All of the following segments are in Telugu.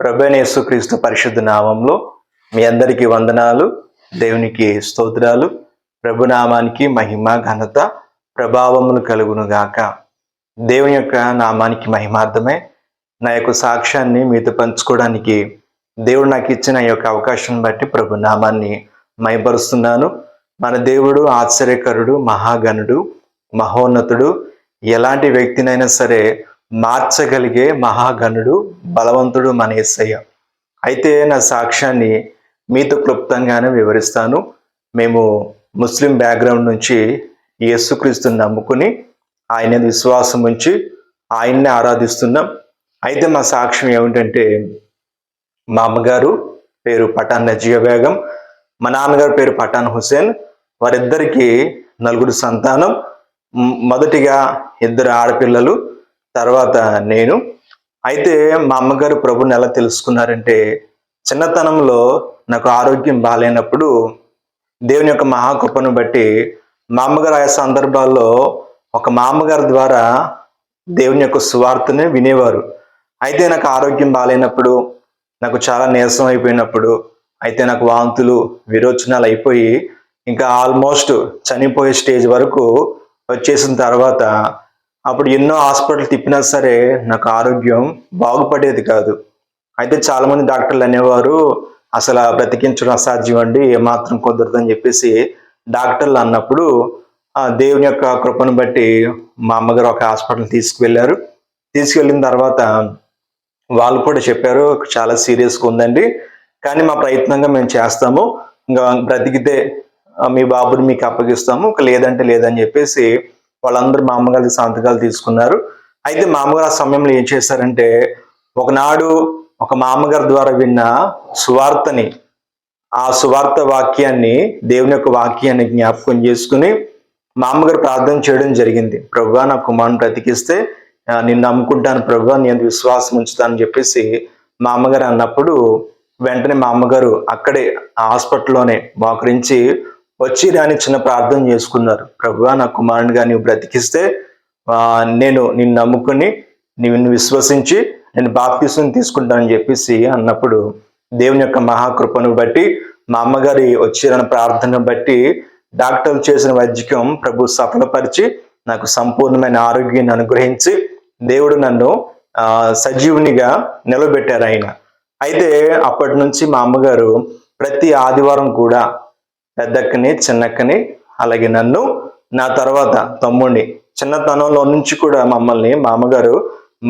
ప్రభనేసు యేసుక్రీస్తు పరిశుద్ధ నామంలో మీ అందరికీ వందనాలు దేవునికి స్తోత్రాలు. ప్రభునామానికి మహిమ ఘనత ప్రభావములు కలుగును గాక. దేవుని యొక్క నామానికి మహిమార్థమే. నా యొక్క సాక్ష్యాన్ని మీతో పంచుకోవడానికి దేవుడు నాకు ఇచ్చిన ఈ యొక్క అవకాశం బట్టి ప్రభు నామాన్ని మయపరుస్తున్నాను మన దేవుడు ఆశ్చర్యకరుడు మహాగణుడు మహోన్నతుడు ఎలాంటి వ్యక్తినైనా సరే మార్చగలిగే మహాగణుడు బలవంతుడు మన అయితే నా సాక్ష్యాన్ని మీతో క్లుప్తంగానే వివరిస్తాను. మేము ముస్లిం బ్యాక్గ్రౌండ్ నుంచి యేసుక్రీస్తుని నమ్ముకుని ఆయన విశ్వాసం ఉంచి ఆయన్ని ఆరాధిస్తున్నాం. అయితే మా సాక్ష్యం ఏమిటంటే మా అమ్మగారు పేరు పఠాన్ నజియా బేగం మా నాన్నగారు పేరు పఠాన్ హుసేన్ వారిద్దరికి నలుగురు సంతానం మొదటిగా ఇద్దరు ఆడపిల్లలు తర్వాత నేను. అయితే మా అమ్మగారు ప్రభుని ఎలా తెలుసుకున్నారంటే చిన్నతనంలో నాకు ఆరోగ్యం బాగాలేనప్పుడు దేవుని యొక్క మహాకృపను బట్టి మా అమ్మగారు ఆయా సందర్భాల్లో ఒక మా అమ్మగారి ద్వారా దేవుని యొక్క సువార్తని వినేవారు. అయితే నాకు ఆరోగ్యం బాగాలేనప్పుడు నాకు చాలా నీరసం అయిపోయినప్పుడు అయితే నాకు వాంతులు విరోచనాలు అయిపోయి ఇంకా ఆల్మోస్ట్ చనిపోయే స్టేజ్ వరకు వచ్చేసిన తర్వాత అప్పుడు ఎన్నో హాస్పిటల్ తిప్పినా సరే నాకు ఆరోగ్యం బాగుపడేది కాదు. అయితే చాలా మంది డాక్టర్లు అనేవారు అసలు బ్రతికించడం అసాధ్యం అండి ఏమాత్రం కుదరదని చెప్పేసి డాక్టర్లు అన్నప్పుడు ఆ దేవుని యొక్క కృపను బట్టి మా అమ్మగారు ఒక హాస్పిటల్ తీసుకువెళ్ళారు. తీసుకెళ్ళిన తర్వాత వాళ్ళు కూడా చెప్పారు చాలా సీరియస్గా ఉందండి కానీ మా ప్రయత్నంగా మేము చేస్తాము. ఇంకా బ్రతికితే మీ బాబుని మీకు అప్పగిస్తాము ఒక లేదంటే లేదని చెప్పేసి వాళ్ళందరూ మా అమ్మగారి సంతకాలు తీసుకున్నారు. అయితే మా అమ్మగారు ఆ సమయంలో ఏం చేశారంటే ఒకనాడు ఒక మా అమ్మగారి ద్వారా విన్న సువార్తని ఆ సువార్త వాక్యాన్ని దేవుని యొక్క వాక్యాన్ని జ్ఞాపకం చేసుకుని మా అమ్మగారు ప్రార్థన చేయడం జరిగింది. ప్రభు నా కుమారుని బ్రతికిస్తే నేను నిన్ను నమ్ముకుంటాను. ప్రభు నేను విశ్వాసం ఉంచుతానని చెప్పేసి మా అమ్మగారు అన్నప్పుడు వెంటనే మా అమ్మగారు అక్కడే హాస్పిటల్లోనే మోకరించి వచ్చి రాని చిన్న ప్రార్థన చేసుకున్నారు. ప్రభు నా కుమారునిగా నీవు బ్రతికిస్తే నేను నిన్ను నమ్ముకుని నిన్ను విశ్వసించి నేను బాప్తీసం తీసుకుంటానని చెప్పేసి అన్నప్పుడు దేవుని యొక్క మహాకృపను బట్టి మా అమ్మగారి వచ్చిన ప్రార్థన బట్టి డాక్టర్లు చేసిన వైద్యకం ప్రభు సఫలపరిచి నాకు సంపూర్ణమైన ఆరోగ్యాన్ని అనుగ్రహించి దేవుడు నన్ను సజీవునిగా నిలబెట్టారు ఆయన. అయితే అప్పటి నుంచి మా అమ్మగారు ప్రతి ఆదివారం కూడా పెద్దక్కని చిన్నక్కని అలాగే నన్ను నా తర్వాత తమ్ముడిని చిన్నతనంలో నుంచి కూడా మమ్మల్ని మా అమ్మగారు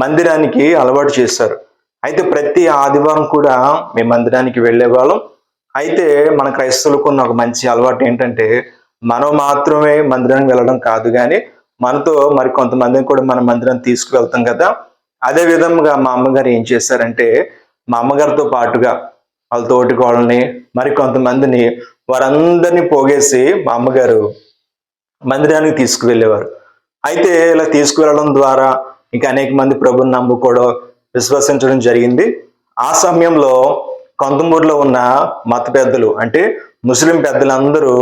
మందిరానికి అలవాటు చేశారు. అయితే ప్రతి ఆదివారం కూడా మేము మందిరానికి వెళ్ళేవాళ్ళం. అయితే మన క్రైస్తవులకు ఉన్న ఒక మంచి అలవాటు ఏంటంటే మనం మాత్రమే మందిరానికి వెళ్ళడం కాదు కానీ మనతో మరి కొంతమందిని కూడా మన మందిరం తీసుకువెళ్తాం కదా. అదే విధంగా మా అమ్మగారు ఏం చేశారంటే మా అమ్మగారితో పాటుగా వాళ్ళ తోటి కోళ్ళని మరి కొంతమందిని వారందరినీ పోగేసి మా అమ్మగారు మందిరానికి తీసుకువెళ్ళేవారు. అయితే ఇలా తీసుకువెళ్ళడం ద్వారా ఇంకా అనేక మంది ప్రభుని నమ్ముకోవడం విశ్వసించడం జరిగింది. ఆ సమయంలో కొంతమూరులో ఉన్న మత పెద్దలు అంటే ముస్లిం పెద్దలందరూ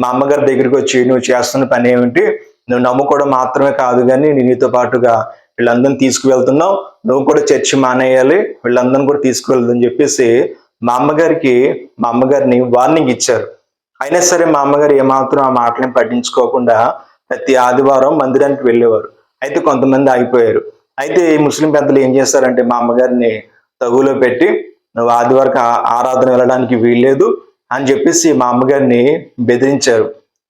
మా అమ్మగారి దగ్గరికి వచ్చి నువ్వు చేస్తున్న పని ఏమిటి? నువ్వు నమ్ముకోవడం మాత్రమే కాదు కానీ నీతో పాటుగా వీళ్ళందరిని తీసుకువెళ్తున్నావు. నువ్వు కూడా చర్చి మానేయాలి వీళ్ళందరిని కూడా తీసుకువెళ్దని చెప్పేసి మా అమ్మగారికి మా అమ్మగారిని వార్నింగ్ ఇచ్చారు. అయినా సరే మా అమ్మగారు ఏమాత్రం ఆ మాటలను పట్టించుకోకుండా ప్రతి ఆదివారం మందిరానికి వెళ్ళేవారు. అయితే కొంతమంది ఆగిపోయారు. అయితే ఈ ముస్లిం పెద్దలు ఏం చేస్తారంటే మా అమ్మగారిని తగులో పెట్టి నువ్వు ఆదివారం ఆరాధన వెళ్ళడానికి వీల్లేదు అని చెప్పేసి మా అమ్మగారిని బెదిరించారు.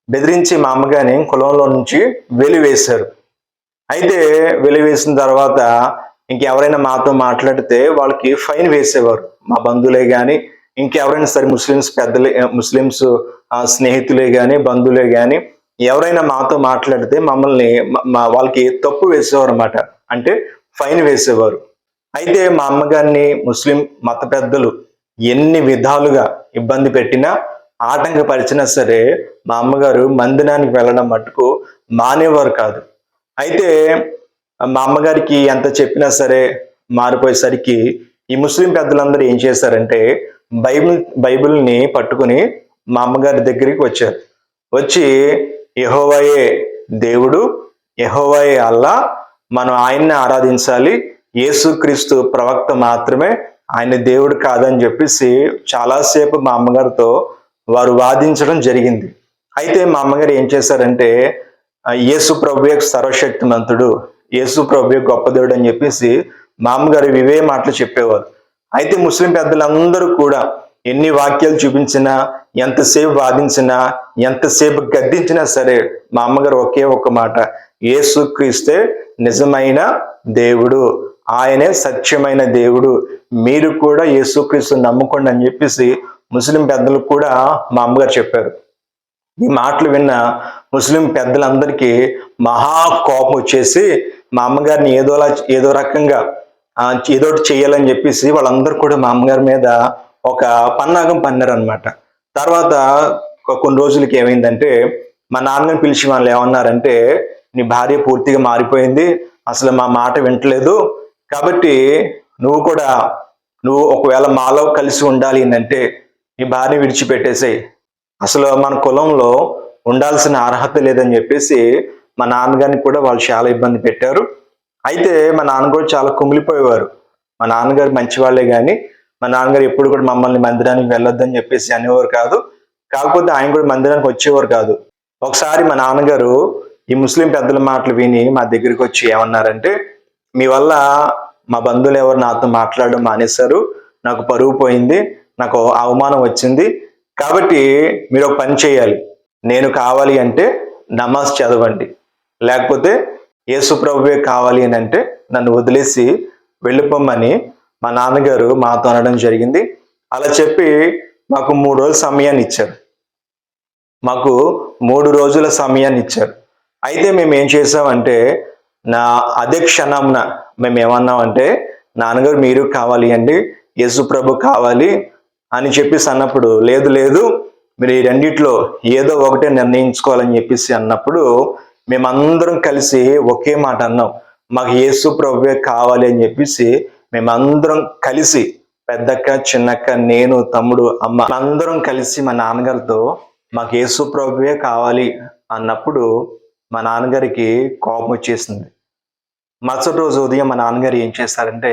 బెదిరించి మా అమ్మగారిని కులంలో నుంచి వెలివేశారు. అయితే వెలివేసిన తర్వాత ఇంకెవరైనా మాతో మాట్లాడితే వాళ్ళకి ఫైన్ వేసేవారు. మా బంధువులే కానీ ఇంకెవరైనా సరే ముస్లిమ్స్ పెద్దలే ముస్లిమ్స్ స్నేహితులే కానీ బంధువులే కానీ ఎవరైనా మాతో మాట్లాడితే మమ్మల్ని మా వాళ్ళకి తప్పు వేసేవారు అనమాట అంటే ఫైన్ వేసేవారు. అయితే మా అమ్మగారిని ముస్లిం మత పెద్దలు ఎన్ని విధాలుగా ఇబ్బంది పెట్టినా ఆటంకపరిచినా సరే మా అమ్మగారు మందిరానికి వెళ్ళడం మట్టుకు మానేవారు కాదు. అయితే మా అమ్మగారికి ఎంత చెప్పినా సరే మారిపోయేసరికి ఈ ముస్లిం పెద్దలందరూ ఏం చేశారంటే బైబిల్ బైబిల్ని పట్టుకుని మా అమ్మగారి దగ్గరికి వచ్చారు. వచ్చి యహోవాయే దేవుడు యహోవాయే అల్లా మనం ఆయన్ని ఆరాధించాలి. యేసుక్రీస్తు ప్రవక్త మాత్రమే ఆయన దేవుడు కాదని చెప్పేసి చాలాసేపు మా అమ్మగారితో వారు వాదించడం జరిగింది. అయితే మా అమ్మగారు ఏం చేశారంటే యేసు ప్రభు యొక్క సర్వశక్తిమంతుడు యేసు ప్రభు గొప్ప దేవుడు అని చెప్పేసి మామగారు ఇవే మాటలు చెప్పేవారు. అయితే ముస్లిం పెద్దలందరూ కూడా ఎన్ని వాక్యాలు చూపించినా ఎంతసేపు వాదించినా ఎంతసేపు గద్దించినా సరే మా అమ్మగారు ఒకే ఒక మాట యేసు క్రీస్తే నిజమైన దేవుడు ఆయనే సత్యమైన దేవుడు మీరు కూడా యేసుక్రీస్తు నమ్ముకోండి అని చెప్పేసి ముస్లిం పెద్దలు కూడా మా అమ్మగారు చెప్పారు. ఈ మాటలు విన్న ముస్లిం పెద్దలందరికీ మహా కోపం వచ్చేసి మా అమ్మగారిని ఏదోలా ఏదో రకంగా ఏదో ఒకటి చేయాలని చెప్పేసి వాళ్ళందరూ కూడా మా అమ్మగారి మీద ఒక పన్నాగం పన్నారు అనమాట తర్వాత ఒక కొన్ని రోజులకి ఏమైందంటే మా నాన్నని పిలిచి వాళ్ళు ఏమన్నారంటే నీ భార్య పూర్తిగా మారిపోయింది అసలు మా మాట వింటలేదు. కాబట్టి నువ్వు కూడా నువ్వు ఒకవేళ మాలో కలిసి ఉండాలి అంటే నీ భార్య విడిచిపెట్టేసాయి. అసలు మన కులంలో ఉండాల్సిన అర్హత లేదని చెప్పేసి మా నాన్నగారిని కూడా వాళ్ళు చాలా ఇబ్బంది పెట్టారు. అయితే మా నాన్న కూడా చాలా కుమిలిపోయేవారు. మా నాన్నగారు మంచివాళ్ళే కానీ మా నాన్నగారు ఎప్పుడు కూడా మమ్మల్ని మందిరానికి వెళ్ళొద్దని చెప్పేసి అనేవారు కాదు. కాకపోతే ఆయన కూడా మందిరానికి వచ్చేవారు కాదు. ఒకసారి మా నాన్నగారు ఈ ముస్లిం పెద్దల మాటలు విని మా దగ్గరికి వచ్చి ఏమన్నారంటే మీ వల్ల మా బంధువులు ఎవరు నాతో మాట్లాడడం మానేశారు. నాకు పరువు పోయింది. నాకు అవమానం వచ్చింది. కాబట్టి మీరు ఒక పని చేయాలి. నేను కావాలి అంటే నమాజ్ చదవండి. లేకపోతే యేసు ప్రభువే కావాలి అని అంటే నన్ను వదిలేసి వెళ్ళిపోమని మా నాన్నగారు మాతో అనడం జరిగింది. అలా చెప్పి మాకు మూడు రోజుల సమయాన్ని ఇచ్చారు. మాకు మూడు రోజుల సమయాన్ని ఇచ్చారు. అయితే మేము ఏం చేసామంటే నా అదే క్షణంన మేము ఏమన్నామంటే నాన్నగారు మీరు కావాలి అండి యేసు ప్రభు కావాలి అని చెప్పేసి అన్నప్పుడు లేదు లేదు మీరు ఈ రెండిట్లో ఏదో ఒకటే నిర్ణయించుకోవాలని చెప్పేసి అన్నప్పుడు మేమందరం కలిసి ఒకే మాట అన్నాం. మాకు యేసు ప్రభువే కావాలి అని చెప్పేసి మేమందరం కలిసి పెద్దక్క చిన్నక్క నేను తమ్ముడు అమ్మ అందరం కలిసి మా నాన్నగారితో మాకు యేసు ప్రభువే కావాలి అన్నప్పుడు మా నాన్నగారికి కోపం వచ్చేసింది. మరుసటి రోజు ఉదయం మా నాన్నగారు ఏం చేస్తారంటే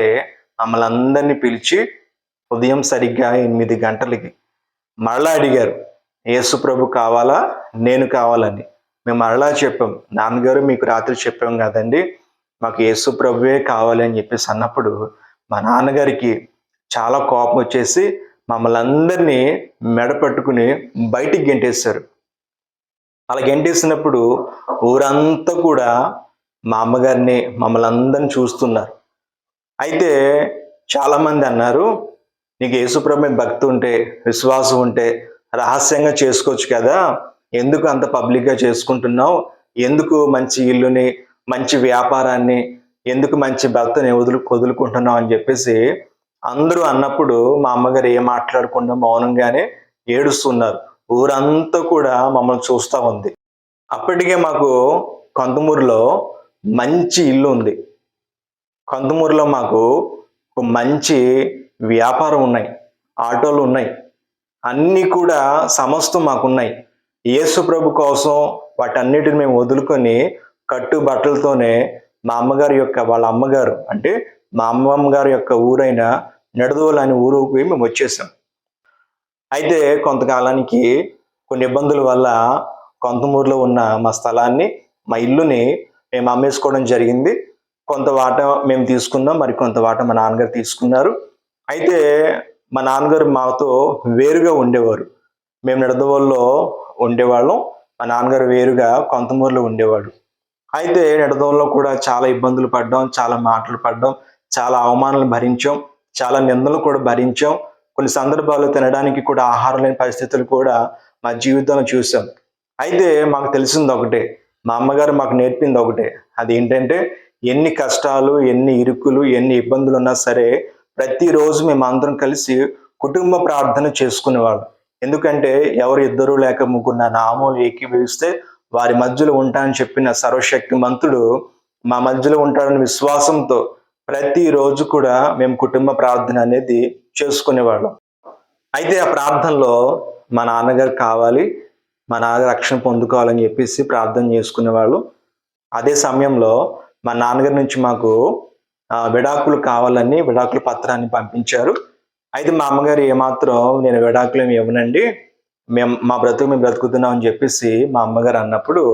మమ్మల్ని అందరినీ పిలిచి ఉదయం సరిగ్గా ఎనిమిది గంటలకి మరలా అడిగారు యేసు ప్రభు కావాలా? నేను కావాలని. మేము మరలా చెప్పాం నాన్నగారు మీకు రాత్రి చెప్పాం కదండి మాకు యేసు ప్రభువే కావాలి అని చెప్పేసి అన్నప్పుడు మా నాన్నగారికి చాలా కోపం వచ్చేసి మమ్మల్ని అందరినీ మెడ పట్టుకుని బయటికి గెంటేశారు. అలా గెంటేసినప్పుడు ఊరంతా కూడా మా అమ్మగారిని మమ్మల్ని అందరిని చూస్తున్నారు. అయితే చాలామంది అన్నారు నీకు యేసుప్రభు భక్తి ఉంటే విశ్వాసం ఉంటే రహస్యంగా చేసుకోవచ్చు కదా ఎందుకు అంత పబ్లిక్గా చేసుకుంటున్నావు? ఎందుకు మంచి ఇల్లుని మంచి వ్యాపారాన్ని ఎందుకు మంచి భర్తని వదులు వదులుకుంటున్నావు అని చెప్పేసి అందరూ అన్నప్పుడు మా అమ్మగారు ఏం మాట్లాడకుండా మౌనంగానే ఏడుస్తున్నారు. ఊరంతా కూడా మమ్మల్ని చూస్తూ ఉంది. అప్పటికే మాకు కొంతమూరులో మంచి ఇల్లు ఉంది. కొంతమూరులో మాకు మంచి వ్యాపారం ఉన్నాయి. ఆటోలు ఉన్నాయి. అన్నీ కూడా సమస్తం మాకున్నాయి. యేసు ప్రభు కోసం వాటన్నిటిని మేము వదులుకొని కట్టు బట్టలతోనే మా అమ్మగారి యొక్క వాళ్ళ అమ్మగారు అంటే మా అమ్మమ్మ గారి యొక్క ఊరైన నెడదోలు అనే ఊరుకి మేము వచ్చేసాం. అయితే కొంతకాలానికి కొన్ని ఇబ్బందుల వల్ల కొంతమూరులో ఉన్న మా స్థలాన్ని మా ఇల్లుని మేము అమ్మేసుకోవడం జరిగింది. కొంత వాట మేము తీసుకున్నాం మరి కొంత వాట మా నాన్నగారు తీసుకున్నారు. అయితే మా నాన్నగారు మాతో వేరుగా ఉండేవారు. మేము నడదవల్లో ఉండేవాళ్ళం. మా నాన్నగారు వేరుగా కొంతమూరులో ఉండేవాడు. అయితే నిడదవోల్లో కూడా చాలా ఇబ్బందులు పడ్డాం చాలా మాటలు పడ్డాం చాలా అవమానాలు భరించాం చాలా నిందలు కూడా భరించాం. కొన్ని సందర్భాల్లో తినడానికి కూడా ఆహారం లేని పరిస్థితులు కూడా మా జీవితంలో చూసాం. అయితే మాకు తెలిసింది ఒకటే మా అమ్మగారు మాకు నేర్పింది ఒకటే. అది ఏంటంటే ఎన్ని కష్టాలు ఎన్ని ఇరుకులు ఎన్ని ఇబ్బందులు ఉన్నా సరే ప్రతిరోజు మేము అందరం కలిసి కుటుంబ ప్రార్థన చేసుకునేవాళ్ళం. ఎందుకంటే ఎవరు ఇద్దరు లేక ముగ్గురు నా నామం ఏకీభవిస్తే వారి మధ్యలో ఉంటానని చెప్పిన సర్వశక్తి మంతుడు మా మధ్యలో ఉంటాడని విశ్వాసంతో ప్రతిరోజు కూడా మేము కుటుంబ ప్రార్థన అనేది చేసుకునేవాళ్ళం అయితే ఆ ప్రార్థనలో మా నాన్నగారు కావాలి మా నాన్న రక్షణ పొందుకోవాలని చెప్పేసి ప్రార్థన చేసుకునేవాళ్ళు అదే సమయంలో మా నాన్నగారి నుంచి మాకు విడాకులు కావాలని విడాకుల పత్రాన్ని పంపించారు. అయితే మా అమ్మగారు ఏమాత్రం నేను విడాకులు ఏమి ఇవ్వనండి. మేము మా బ్రతుకు మేము బ్రతుకుతున్నాం అని చెప్పేసి మా అమ్మగారు అన్నప్పుడు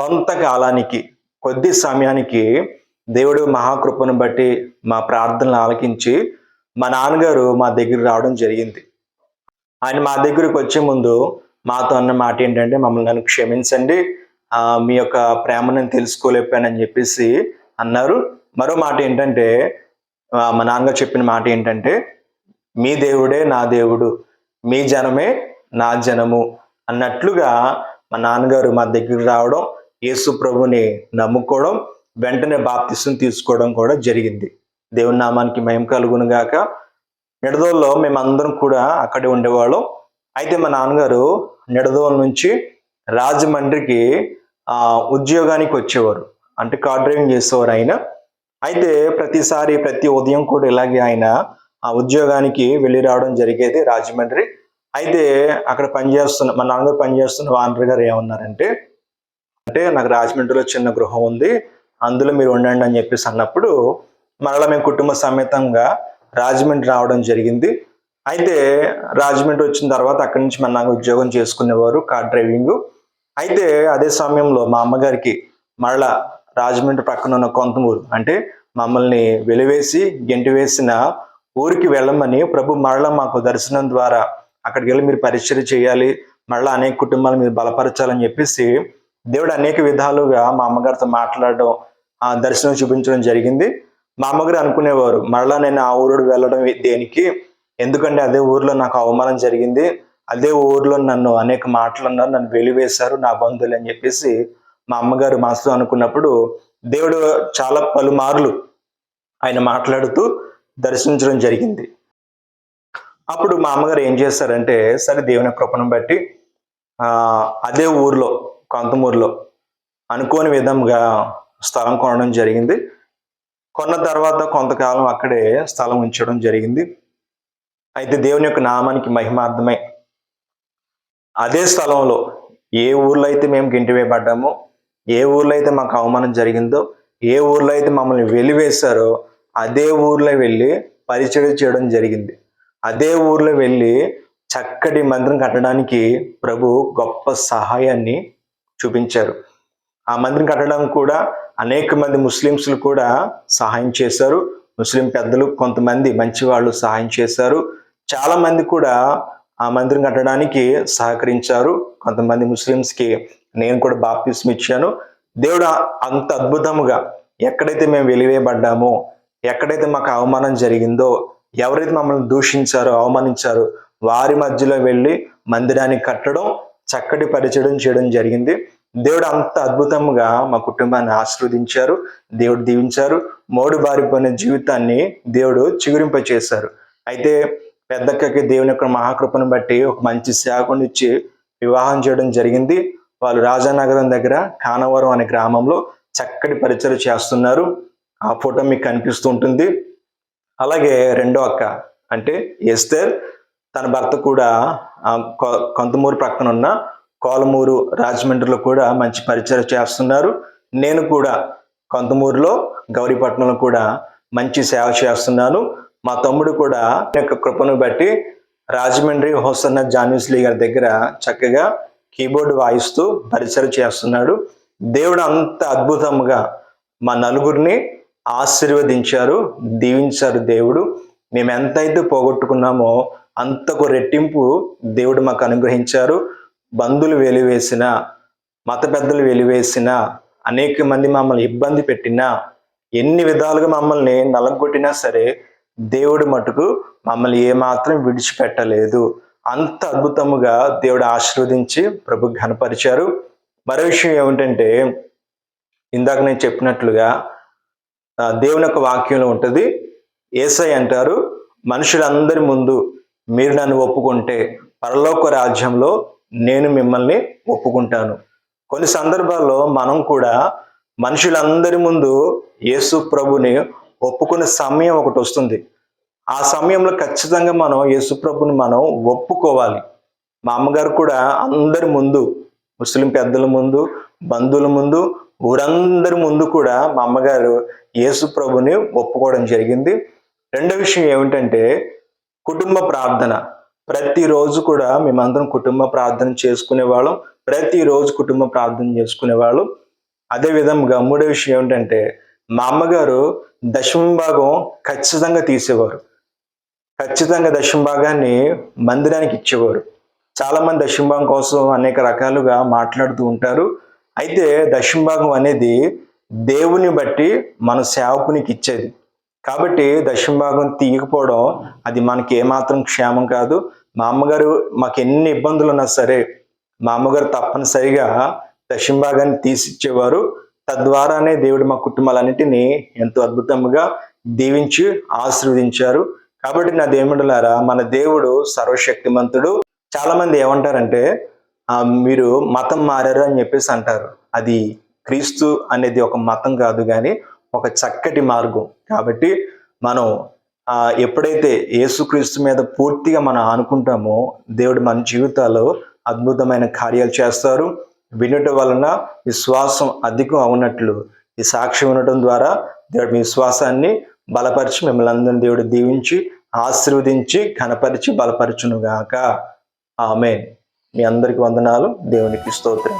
కొంతకాలానికి కొద్ది సమయానికి దేవుడు మహాకృపను బట్టి మా ప్రార్థనలు ఆలకించి మా నాన్నగారు మా దగ్గర రావడం జరిగింది. ఆయన మా దగ్గరకు వచ్చే ముందు మాతో అన్న మాట ఏంటంటే మమ్మల్ని నన్ను క్షమించండి. మీ యొక్క ప్రేమ నేను తెలుసుకోలేకపోయానని చెప్పేసి అన్నారు. మరో మాట ఏంటంటే మా నాన్నగారు చెప్పిన మాట ఏంటంటే మీ దేవుడే నా దేవుడు మీ జనమే నా జనము అన్నట్లుగా మా నాన్నగారు మా దగ్గరికి రావడం యేసు ప్రభుని నమ్ముకోవడం వెంటనే బాప్తిసం తీసుకోవడం కూడా జరిగింది. దేవుని నామానికి మయం కలుగును గాక. నిడదోల్లో మేమందరం కూడా అక్కడే ఉండేవాళ్ళం. అయితే మా నాన్నగారు నిడదోల్ నుంచి రాజమండ్రికి ఆ, ఉద్యోగానికి వచ్చేవారు. అంటే కార్ డ్రైవింగ్ చేసేవారు ఆయన. అయితే ప్రతిసారి ప్రతి ఉదయం కూడా ఇలాగే ఆయన ఆ ఉద్యోగానికి వెళ్ళి రావడం జరిగేది రాజమండ్రి. అయితే అక్కడ పనిచేస్తున్న మా నాన్నగారు పనిచేస్తున్న వానర్ గారు ఏమన్నారంటే అంటే నాకు రాజమండ్రిలో చిన్న గృహం ఉంది అందులో మీరు ఉండండి అని చెప్పేసి అన్నప్పుడు మరలా మేము కుటుంబ సమేతంగా రాజమండ్రి రావడం జరిగింది. అయితే రాజమండ్రి వచ్చిన తర్వాత అక్కడి నుంచి మన నాకు ఉద్యోగం చేసుకునేవారు కార్ డ్రైవింగ్. అయితే అదే సమయంలో మా అమ్మగారికి మరలా రాజమండ్రి పక్కన ఉన్న కొంతమూరు అంటే మమ్మల్ని వెలివేసి గెంటి వేసిన ఊరికి వెళ్ళమని ప్రభు మరలా మాకు దర్శనం ద్వారా అక్కడికి వెళ్ళి మీరు పరిచయం చేయాలి మరలా అనేక కుటుంబాలు మీరు బలపరచాలని చెప్పేసి దేవుడు అనేక విధాలుగా మా అమ్మగారితో మాట్లాడడం ఆ దర్శనం చూపించడం జరిగింది. మా అమ్మగారు అనుకునేవారు మరలా నేను ఆ ఊరు వెళ్ళడం దేనికి? ఎందుకంటే అదే ఊర్లో నాకు అవమానం జరిగింది. అదే ఊర్లో నన్ను అనేక మాటలు అన్నారు నన్ను వెలివేశారు నా బంధువులు అని చెప్పేసి మా అమ్మగారు మనసులో అనుకున్నప్పుడు దేవుడు చాలా పలుమార్లు ఆయన మాట్లాడుతూ దర్శించడం జరిగింది. అప్పుడు మా అమ్మగారు ఏం చేశారంటే సరే దేవుని కృపను బట్టి అదే ఊర్లో కొంతమూరులో అనుకోని విధంగా స్థలం కొనడం జరిగింది. కొన్న తర్వాత కొంతకాలం అక్కడే స్థలం ఉంచడం జరిగింది. అయితే దేవుని యొక్క నామానికి మహిమార్థమై అదే స్థలంలో ఏ ఊర్లో అయితే మేము గింటివేయబడ్డామో ఏ ఊర్లో అయితే మాకు అవమానం జరిగిందో ఏ ఊర్లో అయితే మమ్మల్ని వెలివేశారో అదే ఊర్లో వెళ్ళి పరిచయం చేయడం జరిగింది. అదే ఊర్లో వెళ్ళి చక్కటి మందిరం కట్టడానికి ప్రభు గొప్ప సహాయాన్ని చూపించారు. ఆ మందిరం కట్టడం కూడా అనేక మంది ముస్లిమ్స్లు కూడా సహాయం చేశారు. ముస్లిం పెద్దలు కొంతమంది మంచి వాళ్ళు సహాయం చేశారు. చాలామంది కూడా ఆ మందిరం కట్టడానికి సహకరించారు. కొంతమంది ముస్లిమ్స్కి నేను కూడా బాప్తిస్మ ఇచ్చాను. దేవుడు అంత అద్భుతముగా ఎక్కడైతే మేము వెలివేయబడ్డామో ఎక్కడైతే మాకు అవమానం జరిగిందో ఎవరైతే మమ్మల్ని దూషించారో అవమానించారో వారి మధ్యలో వెళ్ళి మందిరాన్ని కట్టడం చక్కటి పరిచయం చేయడం జరిగింది. దేవుడు అంత అద్భుతంగా మా కుటుంబాన్ని ఆశీర్వదించారు దేవుడు దీవించారు. మోడు బారిపోయిన జీవితాన్ని దేవుడు చిగురింప చేశారు అయితే పెద్దక్కకి దేవుని యొక్క మహాకృపను బట్టి ఒక మంచి సేవకుని ఇచ్చి వివాహం చేయడం జరిగింది. వాళ్ళు రాజానగరం దగ్గర కానవరం అనే గ్రామంలో చక్కటి పరిచయం చేస్తున్నారు. ఆ ఫోటో మీకు కనిపిస్తూ ఉంటుంది. అలాగే రెండో అక్క అంటే ఎస్తర్. తన భర్త కూడా కొ- కొంతమూరు ప్రక్కన ఉన్న కోలమూరు రాజమండ్రిలో కూడా మంచి పరిచయం చేస్తున్నారు. నేను కూడా కొంతమూరులో గౌరీపట్నంలో కూడా మంచి సేవ చేస్తున్నాను. మా తమ్ముడు కూడా యొక్క కృపను బట్టి రాజమండ్రి హోసన్న జాన్యూస్లీ గారి దగ్గర చక్కగా కీబోర్డ్ వాయిస్తూ పరిచయం చేస్తున్నాడు. దేవుడు అంత అద్భుతంగా మా నలుగురిని ఆశీర్వదించారు దీవించారు దేవుడు. మేము ఎంతైతే పోగొట్టుకున్నామో అంతకు రెట్టింపు దేవుడు మాకు అనుగ్రహించారు. బంధువులు వెలివేసిన మత పెద్దలు వెలివేసిన అనేక మంది మమ్మల్ని ఇబ్బంది పెట్టినా ఎన్ని విధాలుగా మమ్మల్ని నలగొట్టినా సరే దేవుడు మటుకు మమ్మల్ని ఏమాత్రం విడిచిపెట్టలేదు. అంత అద్భుతముగా దేవుడు ఆశీర్వదించి ప్రభు ఘనపరిచారు. మరో విషయం ఏమిటంటే ఇందాక నేను చెప్పినట్లుగా దేవుని యొక్క వాక్యంలో ఉంటుంది. ఏసై అంటారు మనుషులందరి ముందు మీరు నన్ను ఒప్పుకుంటే పరలోక రాజ్యంలో నేను మిమ్మల్ని ఒప్పుకుంటాను. కొన్ని సందర్భాల్లో మనం కూడా మనుషులందరి ముందు యేసు ప్రభుని ఒప్పుకునే సమయం ఒకటి వస్తుంది. ఆ సమయంలో ఖచ్చితంగా మనం యేసు ప్రభుని మనం ఒప్పుకోవాలి. మా అమ్మగారు కూడా అందరి ముందు ముస్లిం పెద్దల ముందు బంధువుల ముందు ఊరందరి ముందు కూడా మా అమ్మగారు యేసు ప్రభుని ఒప్పుకోవడం జరిగింది. రెండో విషయం ఏమిటంటే కుటుంబ ప్రార్థన. ప్రతిరోజు కూడా మేమందరం కుటుంబ ప్రార్థన చేసుకునే వాళ్ళం. ప్రతిరోజు కుటుంబ ప్రార్థన చేసుకునేవాళ్ళం అదే విధంగా మూడో విషయం ఏమిటంటే మా అమ్మగారు దశమ భాగం ఖచ్చితంగా తీసేవారు. ఖచ్చితంగా దశమ భాగాన్ని మందిరానికి ఇచ్చేవారు. చాలామంది దశమ భాగం కోసం అనేక రకాలుగా మాట్లాడుతూ ఉంటారు. అయితే దశమ భాగం అనేది దేవుని బట్టి మన సేవకునికి ఇచ్చేది. కాబట్టి దశమ భాగం తీయకపోవడం అది మనకి ఏమాత్రం క్షేమం కాదు. మా అమ్మగారు మాకు ఎన్ని ఇబ్బందులు ఉన్నా సరే మా అమ్మగారు తప్పనిసరిగా దశమ భాగాన్ని తీసిచ్చేవారు. తద్వారానే దేవుడు మా కుటుంబాలన్నిటినీ ఎంతో అద్భుతంగా దీవించి ఆశీర్వదించారు. కాబట్టి నా దేవుడులారా మన దేవుడు సర్వశక్తిమంతుడు. చాలా మంది ఏమంటారంటే మీరు మతం మారారు అని చెప్పేసి అంటారు. అది క్రీస్తు అనేది ఒక మతం కాదు కానీ ఒక చక్కటి మార్గం. కాబట్టి మనం ఎప్పుడైతే యేసుక్రీస్తు మీద పూర్తిగా మనం అనుకుంటామో దేవుడు మన జీవితాల్లో అద్భుతమైన కార్యాలు చేస్తారు. వినుట వలన విశ్వాసం అధికం అవునట్లు ఈ సాక్షి వినటం ద్వారా దేవుడి మీ విశ్వాసాన్ని బలపరిచి మిమ్మల్ని అందరిని దేవుడు దీవించి ఆశీర్వదించి కనపరిచి బలపరచునుగాక. ఆమె మీ అందరికి వందనాలు. దేవునికి స్తోత్రం.